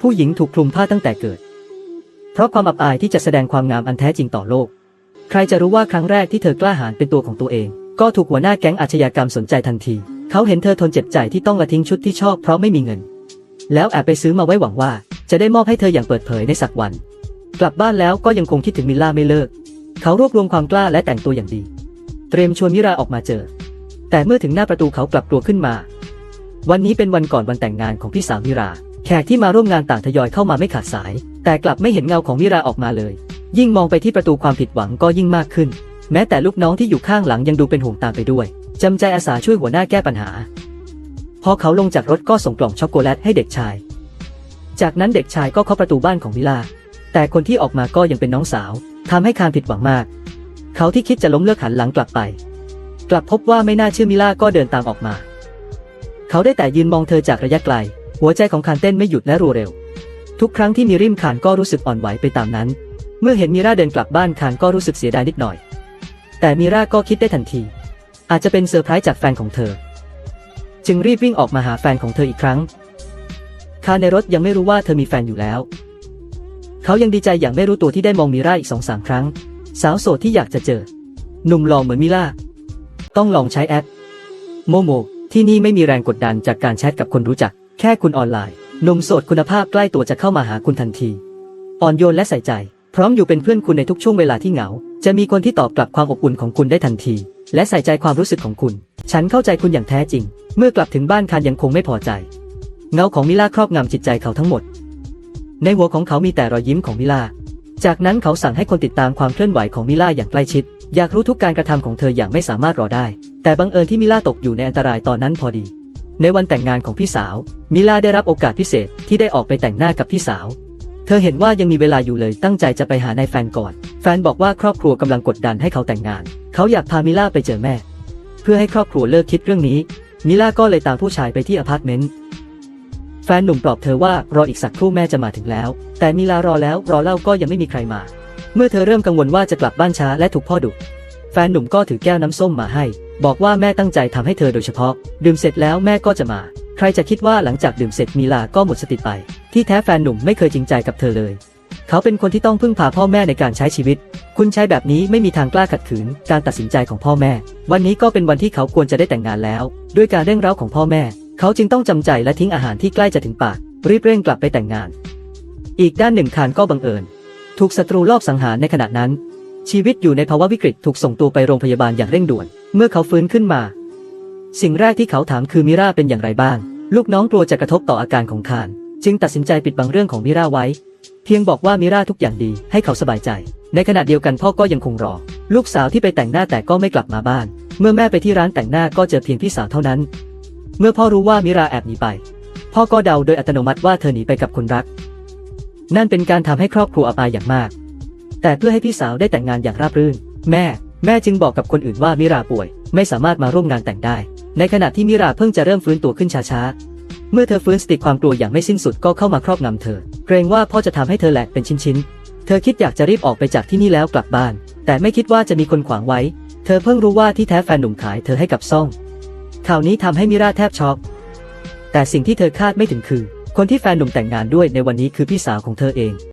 ผู้หญิงถูกคลุมผ้าตั้งแต่เกิด เพราะความอับอายที่จะแสดงความงามอันแท้จริงต่อโลก ใครจะรู้ว่าครั้งแรกที่เธอกล้าหาญเป็นตัวของตัวเอง ก็ถูกหัวหน้าแก๊งอาชญากรรมสนใจทันที เขาเห็นเธอทนเจ็บใจที่ต้องละทิ้งชุดที่ชอบเพราะไม่มีเงิน แล้วแอบไปซื้อมาไว้หวังว่า จะได้มอบให้เธออย่างเปิดเผยในสักวัน กลับบ้านแล้วก็ยังคงคิดถึงมิลล่าไม่เลิก เขารวบรวมความกล้าและแต่งตัวอย่างดี เตรียมชวนมิราออกมาเจอ แต่เมื่อถึงหน้าประตูเขากลับกลัวขึ้นมา วันนี้เป็นวันก่อนวันแต่งงานของพี่สาวมิรา แขกที่มาร่วมงานต่างทยอยเข้ามาไม่ขาดสาย แต่กลับไม่เห็นเงาของมิราออกมาเลย ยิ่งมองไปที่ประตูความผิดหวังก็ยิ่งมากขึ้น แม้แต่ลูกน้องที่อยู่ข้างหลังยังดูเป็นห่วงตามไปด้วยจำใจอาสาช่วยหัวหน้าแก้ปัญหา พอเขาลงจากรถก็ส่งกล่องช็อกโกแลตให้เด็กชาย จากนั้นเด็กชายก็เคาะประตูบ้านของมิลาแต่คนที่ออกมาก็ยังเป็นน้องสาวทำให้คารผิดหวังมาก เขาที่คิดจะล้มเลิกหันหลังกลับไป กลับพบว่าไม่น่าเชื่อมิลาก็เดินตามออกมา เขาได้แต่ยืนมองเธอจากระยะไกล หัวใจของคานเต้นไม่หยุดและรัวเร็ว ทุกครั้งที่มีริมคานก็รู้สึกอ่อนไหวไปตามนั้น เมื่อเห็นมิราเดินกลับบ้านคานก็รู้สึกเสียดายนิดหน่อย แต่มิราก็คิดได้ทันที อาจจะเป็นเซอร์ไพรส์จากแฟนของเธอ จึงรีบวิ่งออกมาหาแฟนของเธออีกครั้งคานในรถยังไม่รู้ว่าเธอมีแฟนอยู่แล้ว เขายังดีใจอย่างไม่รู้ตัวที่ได้มองมิราอีกสองสามครั้ง สาวโสดที่อยากจะเจอ หนุ่มหล่อเหมือนมิล่า ต้องลองใช้แอป โมโม ที่นี่ไม่มีแรงกดดันจากการแชทกับคนรู้จัก แค่คุณออนไลน์นมสดคุณภาพใกล้ตัวจะเข้ามาหาคุณทันที อ่อนโยนและใส่ใจ พร้อมอยู่เป็นเพื่อนคุณในทุกช่วงเวลาที่เหงา จะมีคนที่ตอบกลับความอบอุ่นของคุณได้ทันที และใส่ใจความรู้สึกของคุณ ฉันเข้าใจคุณอย่างแท้จริง เมื่อกลับถึงบ้านคานยังคงไม่พอใจ เงาของมิล่าครอบงำจิตใจเขาทั้งหมด ในหัวของเขามีแต่รอยยิ้มของมิล่าจากนั้นเขาสั่งให้คนติดตามความเคลื่อนไหวของมิล่าอย่างใกล้ชิด อยากรู้ทุกการกระทำของเธออย่างไม่สามารถรอได้ แต่บังเอิญที่มิล่าตกอยู่ในอันตรายตอนนั้นพอดี ในวันแต่งงานของพี่สาว มิล่าได้รับโอกาสพิเศษที่ได้ออกไปแต่งหน้ากับพี่สาว เธอเห็นว่ายังมีเวลาอยู่เลยตั้งใจจะไปหานายแฟนก่อน แฟนบอกว่าครอบครัวกำลังกดดันให้เขาแต่งงาน เขาอยากพามิล่าไปเจอแม่ เพื่อให้ครอบครัวเลิกคิดเรื่องนี้ มิล่าก็เลยตามผู้ชายไปที่อพาร์ตเมนต์แฟนหนุ่มปลอบเธอว่ารออีกสักครู่แม่จะมาถึงแล้ว แต่มิลารอแล้วรอเล่าก็ยังไม่มีใครมา เมื่อเธอเริ่มกังวลว่าจะกลับบ้านช้าและถูกพ่อดุ แฟนหนุ่มก็ถือแก้วน้ำส้มมาให้ บอกว่าแม่ตั้งใจทำให้เธอโดยเฉพาะ ดื่มเสร็จแล้วแม่ก็จะมา ใครจะคิดว่าหลังจากดื่มเสร็จมิลาก็หมดสติไป ที่แท้แฟนหนุ่มไม่เคยจริงใจกับเธอเลย เขาเป็นคนที่ต้องพึ่งพาพ่อแม่ในการใช้ชีวิต คุณใช้แบบนี้ไม่มีทางกล้าขัดขืน การตัดสินใจของพ่อแม่ วันนี้ก็เป็นวันที่เขาควรจะได้แต่งงานแล้ว ด้วยการเร่งเร้าของพ่อแม่ เขาจึงต้องจำใจและทิ้งอาหารที่ใกล้จะถึงปากรีบเร่งกลับไปแต่งงาน อีกด้านหนึ่งคานก็บังเอิญถูกศัตรูลอบสังหารในขณะนั้น ชีวิตอยู่ในภาวะวิกฤตถูกส่งตัวไปโรงพยาบาลอย่างเร่งด่วน เมื่อเขาฟื้นขึ้นมา สิ่งแรกที่เขาถามคือมิราเป็นอย่างไรบ้าง ลูกน้องกลัวจะกระทบต่ออาการของคาน จึงตัดสินใจปิดบังเรื่องของมิราไว้ เพียงบอกว่ามิราทุกอย่างดีให้เขาสบายใจ ในขณะเดียวกันพ่อก็ยังคงรอ ลูกสาวที่ไปแต่งหน้าแต่ก็ไม่กลับมาบ้าน เมื่อแม่ไปที่ร้านแต่งหน้าก็เจอเพียงพี่สาวเท่านั้น เมื่อพ่อรู้ว่ามิราแอบหนีไป พ่อก็เดาโดยอัตโนมัติว่าเธอหนีไปกับคนรัก นั่นเป็นการทำให้ครอบครัวอับอายอย่างมาก แต่เพื่อให้พี่สาวได้แต่งงานอย่างราบรื่น แม่ แม่จึงบอกกับคนอื่นว่ามิราป่วย ไม่สามารถมาร่วมงานแต่งได้ ในขณะที่มิราเพิ่งจะเริ่มฟื้นตัวขึ้นช้าๆ เมื่อเธอฟื้นสติความกลัวอย่างไม่สิ้นสุดก็เข้ามาครอบงำเธอ เกรงว่าพ่อจะทำให้เธอแหลกเป็นชิ้นๆ เธอคิดอยากจะรีบออกไปจากที่นี่แล้วกลับบ้าน แต่ไม่คิดว่าจะมีคนขวางไว้ เธอเพิ่งรู้ว่าที่แท้แฟนหนุ่มขายเธอให้กับซ่อง ข่าวนี้ทำให้มิราแทบช็อก แต่สิ่งที่เธอคาดไม่ถึงคือ คนที่แฟนหนุ่มแต่งงานด้วยในวันนี้คือพี่สาวของเธอเอง